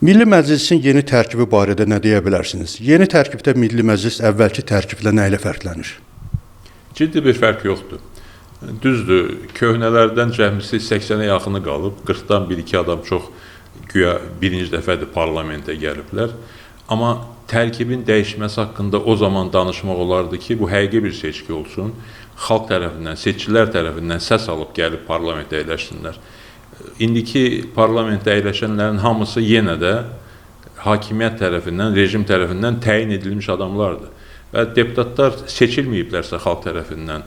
Milli Məclisin yeni tərkibi barədə nə deyə bilərsiniz? Yeni tərkibdə Milli Məclis əvvəlki tərkiblə nə ilə fərqlənir? Ciddi bir fərq yoxdur. Düzdür, köhnələrdən cəmisi 80-ə yaxını qalıb, 40-dan 1-2 adam çox güya birinci dəfədir parlamentə gəliblər. Amma tərkibin dəyişməsi haqqında o zaman danışmaq olardı ki, bu həqiqi bir seçki olsun. Xalq tərəfindən, seçicilər tərəfindən səs alıb gəlib parlamentə əyləşsinlər. İndiki parlamentdə əyləşənlərin hamısı yenə də hakimiyyət tərəfindən, rejim tərəfindən təyin edilmiş adamlardır. Və deputatlar seçilməyiblərsə xalq tərəfindən,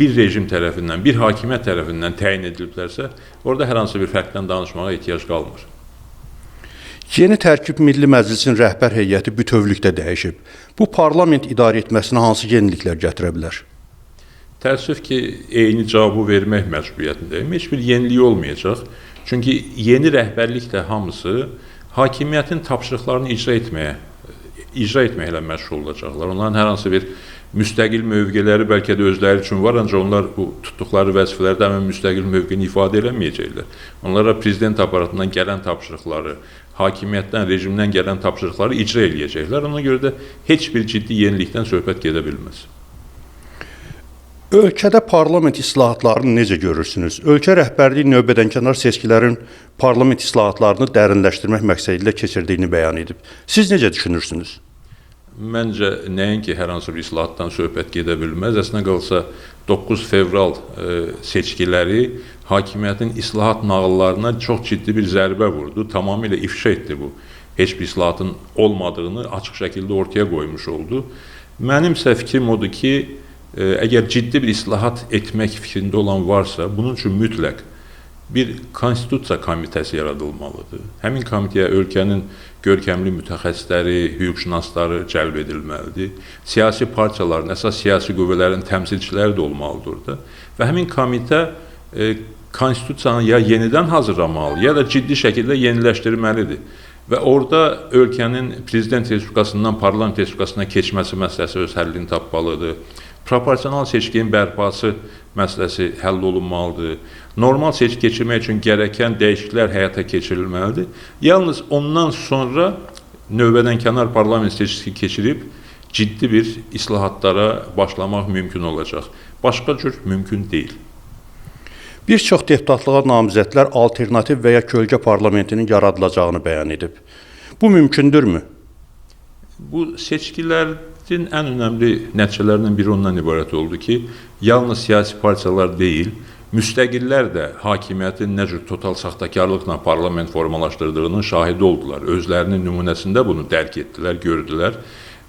bir rejim tərəfindən, bir hakimiyyət tərəfindən təyin ediliblərsə, orada hər hansı bir fərqdən danışmağa ehtiyac qalmır. Yeni tərkib Milli Məclisin rəhbər heyəti bütövlükdə dəyişib. Bu parlament idarə etməsinə hansı yeniliklər gətirə bilər? Təəssüf ki, eyni cavabı vermək məcburiyyətindəyim. Heç bir yenilik olmayacaq. Çünki yeni rəhbərliklə hamısı hakimiyyətin tapşırıqlarını icra etməyə icra etməklə məşğul olacaqlar. Onların hər hansı bir müstəqil mövqeləri bəlkə də özləri üçün var, ancaq onlar bu tutduqları vəzifələrdə həmin müstəqil mövqeni ifadə eləməyəcəklər. Onlara prezident aparatından gələn tapşırıqları, hakimiyyətdən, rejimdən gələn tapşırıqları icra eləyəcəklər. Ona görə də heç bir ciddi yenilikdən söhbət gedə bilməz. Ölkədə parlament islahatlarını necə görürsünüz? Ölkə rəhbərliyi növbədənkənar seçkilərin parlament islahatlarını dərinləşdirmək məqsədi ilə keçirdiyini bəyan edib. Siz necə düşünürsünüz? Məncə nəinki hər hansı bir islahatdan söhbət gedə bilməz. Əslində qalsa 9 fevral e, seçkiləri hakimiyyətin islahat nağıllarına çox ciddi bir zərbə vurdu. Tamamilə ifşa etdi bu. Heç bir islahatın olmadığını açıq şəkildə ortaya qoymuş oldu. Mənimsə fikrim odur ki, əgər ciddi bir islahat etmək fikrində olan varsa, bunun üçün mütləq bir konstitusiya komitəsi yaradılmalıdır. Həmin komitəyə ölkənin görkəmli mütəxəssisləri, hüquqşünasları cəlb edilməlidir. Siyasi partiyaların, əsas siyasi qüvvələrin təmsilçiləri də olmalıdır orada. Və həmin komitə e, konstitusiyanı ya yenidən hazırlamalı, ya da ciddi şəkildə yeniləşdirməlidir. Və orada ölkənin prezident respublikasından parlament respublikasına keçməsi məsələsi öz həllini tapmalıdır. Proporsional seçkinin bərpası məsələsi həll olunmalıdır. Normal seçki keçirmək üçün gərəkən dəyişikliklər həyata keçirilməlidir. Yalnız ondan sonra növbədən kənar parlament seçkisi keçirib ciddi bir islahatlara başlamaq mümkün olacaq. Başqa cür mümkün deyil. Bir çox deputatlığa namizədlər alternativ və ya kölgə parlamentinin yaradılacağını bəyan edib. Bu mümkündürmü? Bu seçkilərin ən önəmli nəticələrindən biri ondan ibarət oldu ki, yalnız siyasi partiyalar deyil, müstəqillər də hakimiyyətin nə cür total saxtakarlıqla parlament formalaşdırdığının şahidi oldular. Özlərinin nümunəsində bunu dərk etdilər, gördülər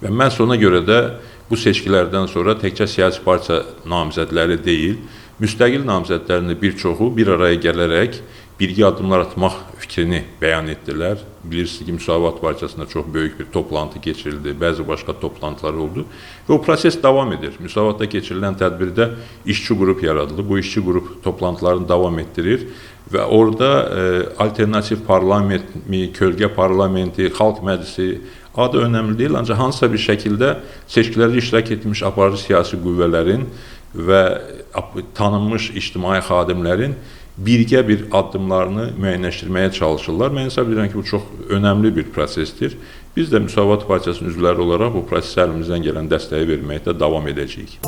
və məhz ona görə də bu seçkilərdən sonra təkcə siyasi partiya namizədləri deyil, müstəqil namizədlərinin bir çoxu bir araya gələrək birgə addımlar atmaq fikrini bəyan etdilər. Bilirsiniz ki, Müsavat Partiyasında çox böyük bir toplantı keçirildi, bəzi başqa toplantılar oldu və o proses davam edir. Müsavatda keçirilən tədbirdə işçi qrup yaradıldı. Bu işçi qrup toplantılarını davam etdirir və orada e, alternativ parlamentmi, kölgə parlamenti, xalq məclisi adı önəmli deyil, ancaq hansısa bir şəkildə seçkilərdə iştirak etmiş aparıcı siyasi qüvvələrin və tanınmış ictimai xadimlərin birgə bir addımlarını müəyyənləşdirməyə çalışırlar. Mən hesab edirəm ki, bu çox önəmli bir prosesdir. Biz də Müsavat Partiyasının üzvləri olaraq bu prosesə əlimizdən gələn dəstəyi verməkdə davam edəcəyik.